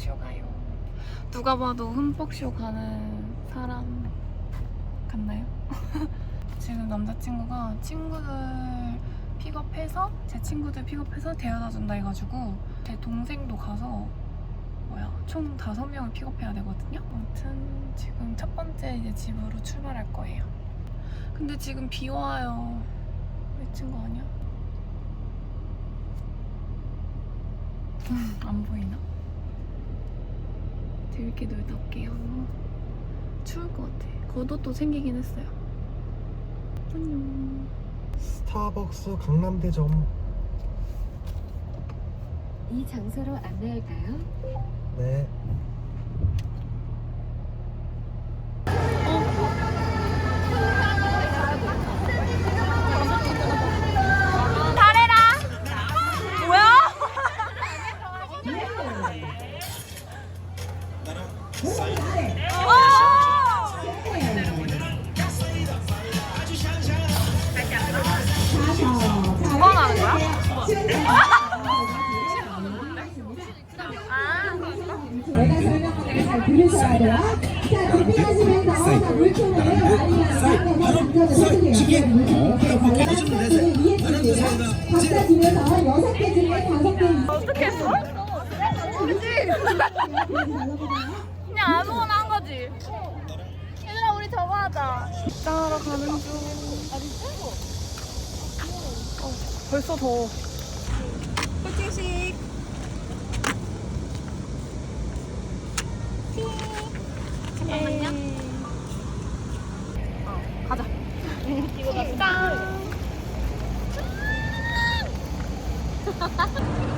흠뻑쇼 가요. 누가 봐도 흠뻑쇼 가는 사람 같나요? 지금 남자친구가 친구들 픽업해서 제 친구들 픽업해서 데려다 준다 해가지고 제 동생도 가서 뭐야 총 다섯 명을 픽업해야 되거든요. 아무튼 지금 첫 번째 이제 집으로 출발할 거예요. 근데 지금 비 와요. 미친 거 아니야? 음, 안 보이나? 재밌게 놀다 올게요. 추울 것 같아. 겉옷도 생기긴 했어요. 안녕. 스타벅스 강남대점 이 장소로 안내할까요? 네 내가 설명하는 잘 들으셔야 돼요. 자, 준비하시면서 자, 물총을 많이 많이 던져주세요. 물총 이렇게 드세요. 각자 집에서 여섯 개 중에 다섯 개 어떻게 했어? 그 냥 아무거나 한 거지. 얘들아 우리 저거 하자. 따라 가는 중. 어, 벌써 더워. 코팅식. 잠깐만요. 어, 가자. 이거 나 짠.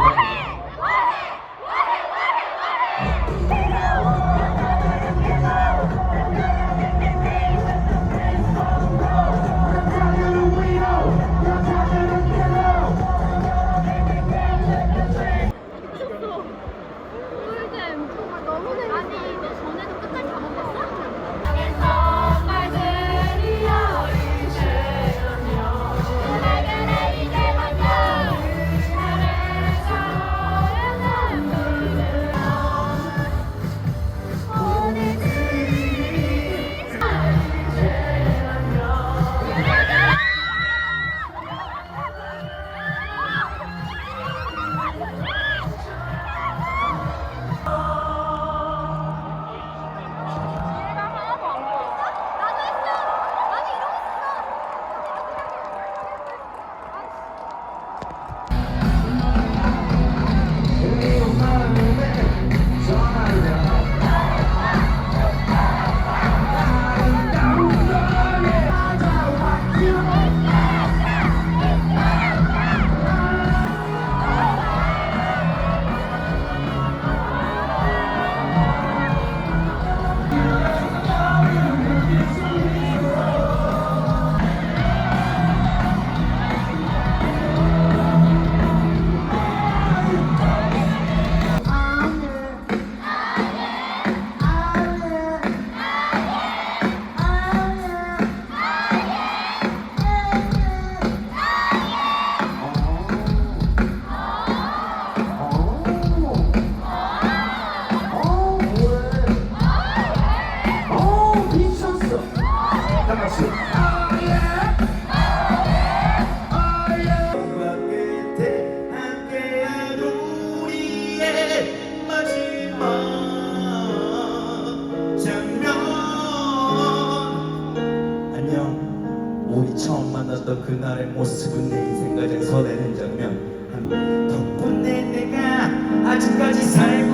Oh! 같이. 우리 처음 만났던 그날의 모습은 내 인생 가장 설레는 장면. 덕분에 내가 아직까지 살고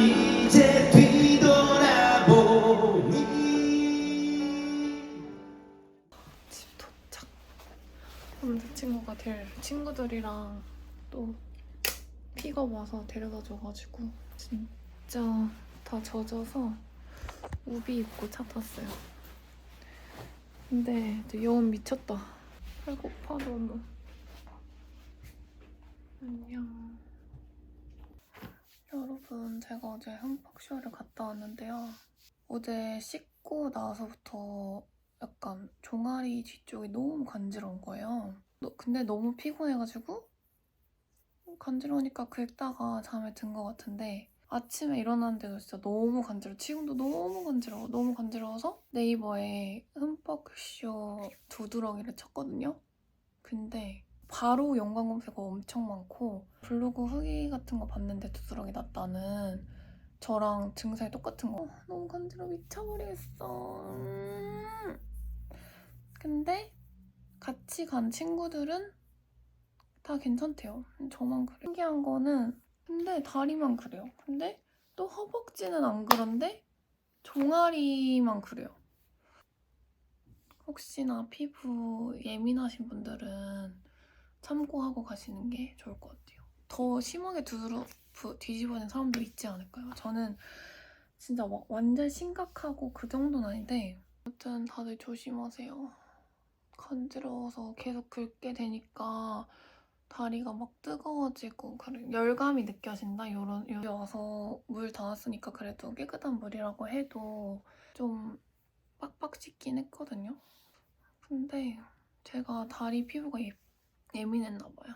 이제 뒤돌아보니 집 도착. 남자친구가 될 친구들이랑 또 픽업 와서 데려다 줘가지고 진짜 다 젖어서 우비 입고 차 탔어요. 근데 또 여운 미쳤다. 배고파 너무. 안녕. 제가 어제 흠뻑쇼를 갔다 왔는데요. 어제 씻고 나서부터 약간 종아리 뒤쪽이 너무 간지러운 거예요. 너- 근데 너무 피곤해가지고 간지러우니까 긁다가 잠에 든 것 같은데 아침에 일어났는데도 진짜 너무 간지러워. 지금도 너무 간지러워. 너무 간지러워서 네이버에 흠뻑쇼 두드러기를 쳤거든요. 근데 바로 연관 검색어 엄청 많고 블로그 후기 같은 거 봤는데 두드러기 났다는 저랑 증상이 똑같은 거. 너무 간지러워 미쳐버리겠어. 음. 근데 같이 간 친구들은 다 괜찮대요. 저만 그래. 신기한 거는 근데 다리만 그래요. 근데 또 허벅지는 안 그런데 종아리만 그래요. 혹시나 피부 예민하신 분들은 참고하고 가시는 게 좋을 것 같아요. 더 심하게 두드러 부- 뒤집어진 사람도 있지 않을까요? 저는 진짜 막 완전 심각하고 그 정도는 아닌데 아무튼 다들 조심하세요. 간지러워서 계속 긁게 되니까 다리가 막 뜨거워지고 열감이 느껴진다 요런 여기 와서 물 닿았으니까 그래도 깨끗한 물이라고 해도 좀 빡빡 씻긴 했거든요. 근데 제가 다리 피부가 예, 예민했나 봐요.